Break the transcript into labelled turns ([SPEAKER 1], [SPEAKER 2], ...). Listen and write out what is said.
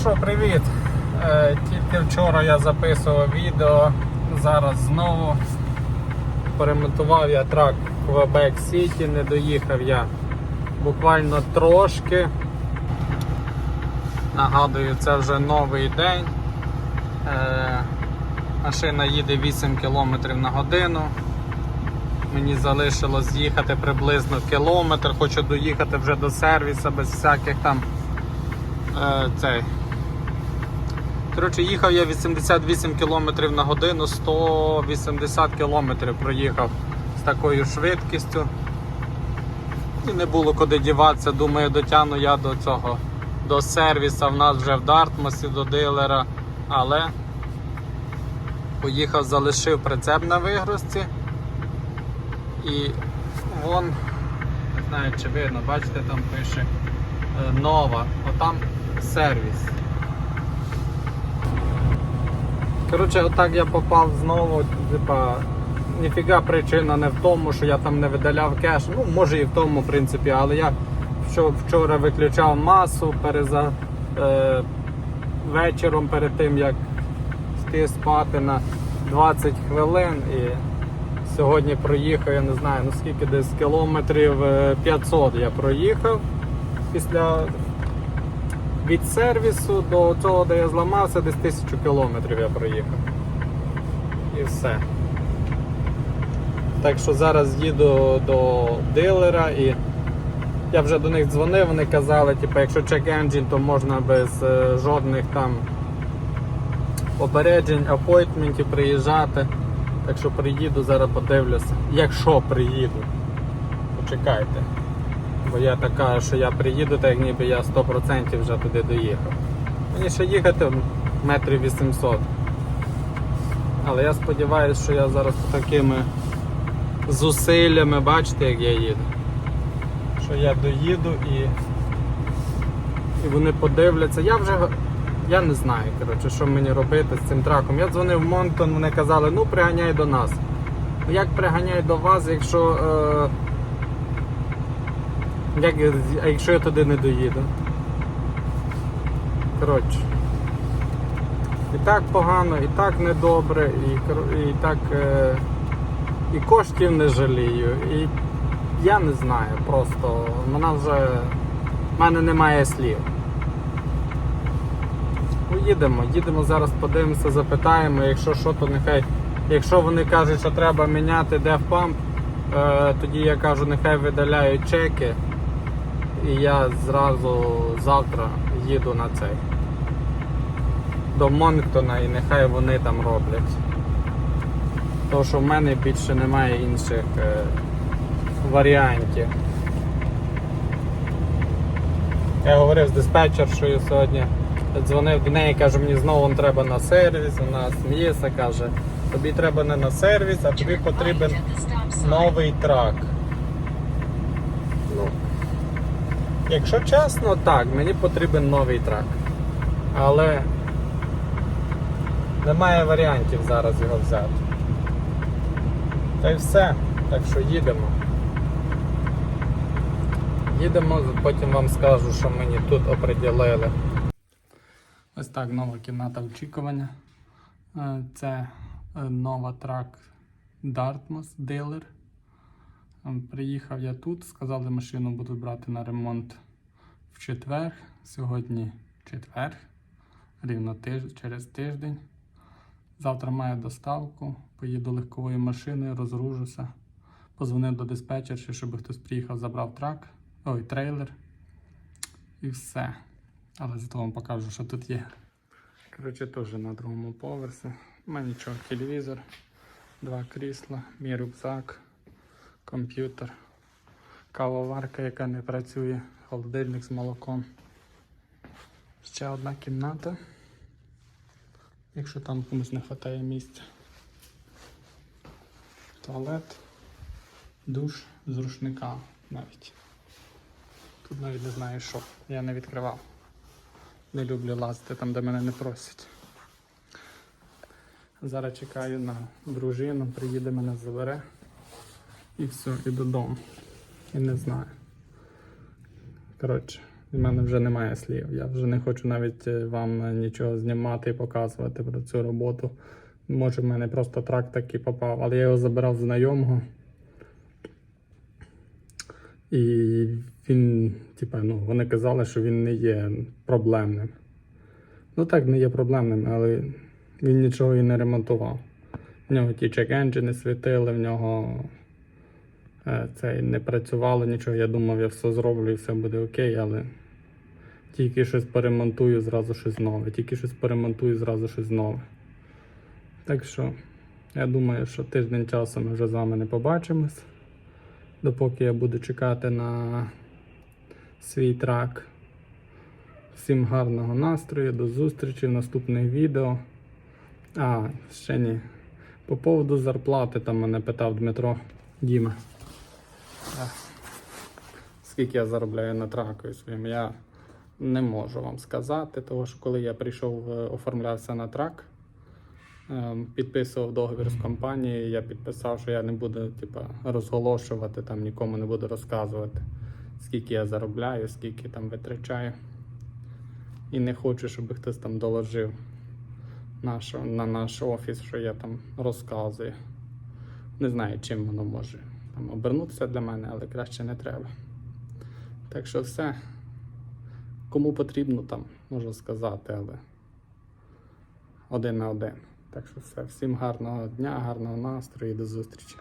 [SPEAKER 1] Що, привіт! Е, Тільки вчора я записував відео, зараз знову перемонтував я трак Quebec City, не доїхав я буквально трошки. Нагадую, це вже новий день. Е, Машина їде 8 км на годину. Мені залишилось їхати приблизно кілометр, хочу доїхати вже до сервісу без всяких там е, цей. Коротше, їхав я 88 км на годину, 180 км проїхав з такою швидкістю. І не було куди діватися. Думаю, дотягну я до цього до сервіса в нас вже в Дартмусі, до дилера. Але поїхав, залишив прицеп на вигрузці. І вон, не знаю чи видно, бачите, там пише е, нова, отам сервіс. Коротше, отак я попав знову, типа, ніфіга причина не в тому, що я там не видаляв кеш. Ну, може і в тому, в принципі, але я вчора виключав масу переза, е, вечором перед тим, як йти спати на 20 хвилин. І сьогодні проїхав, я не знаю, ну скільки десь кілометрів е, 500 я проїхав після від сервісу до того, де я зламався, десь тисячу кілометрів я проїхав. І все. Так що зараз їду до дилера і я вже до них дзвонив, вони казали, типу, якщо check engine, то можна без е, жодних там попереджень, апойтментів приїжджати. Так що приїду, зараз подивлюся. Якщо приїду, почекайте. Бо я така, що я приїду, так ніби я 100% вже туди доїхав. Мені ще їхати метрів 800. Але я сподіваюся, що я зараз такими зусиллями, бачите, як я їду. Що я доїду і, і вони подивляться. Я вже я не знаю, коротше, що мені робити з цим траком. Я дзвонив в Монтон, вони казали, ну приганяй до нас. Ну, Як приганяй до вас, якщо. Е, як, а якщо я туди не доїду? Коротше. І так погано, і так недобре, і, і так е, і коштів не жалію. І я не знаю, просто вона вже. в мене немає слів. Ну, їдемо, зараз, подивимося, запитаємо, якщо що, то нехай. Якщо вони кажуть, що треба міняти дефпамп, е, тоді я кажу, нехай видаляють чеки. І я зразу завтра їду на цей до Монктона і нехай вони там роблять. Тому що в мене більше немає інших е, варіантів. Я говорив з диспетчершою сьогодні, дзвонив до неї, каже, мені знову треба на сервіс, вона сміється, каже, тобі треба не на сервіс, а тобі потрібен новий трак. Ну, Якщо чесно, так, мені потрібен новий трак. Але немає варіантів зараз його взяти. Та й все. Так що їдемо. Їдемо, потім вам скажу, що мені тут оприділили. Ось так нова кімната очікування. Е, Це е, нова трак Dartmouth Dealer. Ем, Приїхав я тут, сказали, машину будуть брати на ремонт в четвер. Сьогодні четвер, рівно тиж... через тиждень. Завтра маю доставку, поїду легковою машиною, розгружуся. Позвонив до диспетчерші, щоб хтось приїхав, забрав трак, ой, трейлер. І все. Але зато вам покажу, що тут є. Коротше, теж на другому поверсі. У мене нічого, телевізор, два крісла, мій рюкзак комп'ютер, кавоварка, яка не працює, холодильник з молоком. Ще одна кімната, якщо там комусь не вистачає місця. Туалет, душ з рушника навіть. Тут навіть не знаю що. Я не відкривав. Не люблю лазити там, де мене не просять. Зараз чекаю на дружину, приїде мене забере. І все, і додому. І не знаю. Коротше, в мене вже немає слів. Я вже не хочу навіть е, вам нічого знімати і показувати про цю роботу. Може, в мене просто трак такий попав, але я його забирав знайомого. І він, типа, ну, вони казали, що він не є проблемним. Ну так, не є проблемним, але він нічого і не ремонтував. В нього ті чек-енджини світили, в нього це не працювало нічого. Я думав, я все зроблю і все буде окей, але тільки щось поремонтую, зразу щось нове. Тільки щось поремонтую, зразу щось нове. Так що, я думаю, що тиждень часу ми вже з вами не побачимось. Допоки я буду чекати на свій трак. Всім гарного настрою, до зустрічі в наступних відео. А, ще ні. По поводу зарплати там мене питав Дмитро Діма. Скільки я заробляю на траку своїм, я не можу вам сказати, тому що коли я прийшов, е, оформлявся на трак, ем, підписував договір з компанією, я підписав, що я не буду типа, розголошувати, там нікому не буду розказувати, скільки я заробляю, скільки там витрачаю. І не хочу, щоб хтось там доложив наш, на наш офіс, що я там розказую. Не знаю, чим воно може там обернутися для мене, але краще не треба. Так що все. Кому потрібно, там можу сказати, але один на один. Так що все. Всім гарного дня, гарного настрою і до зустрічі.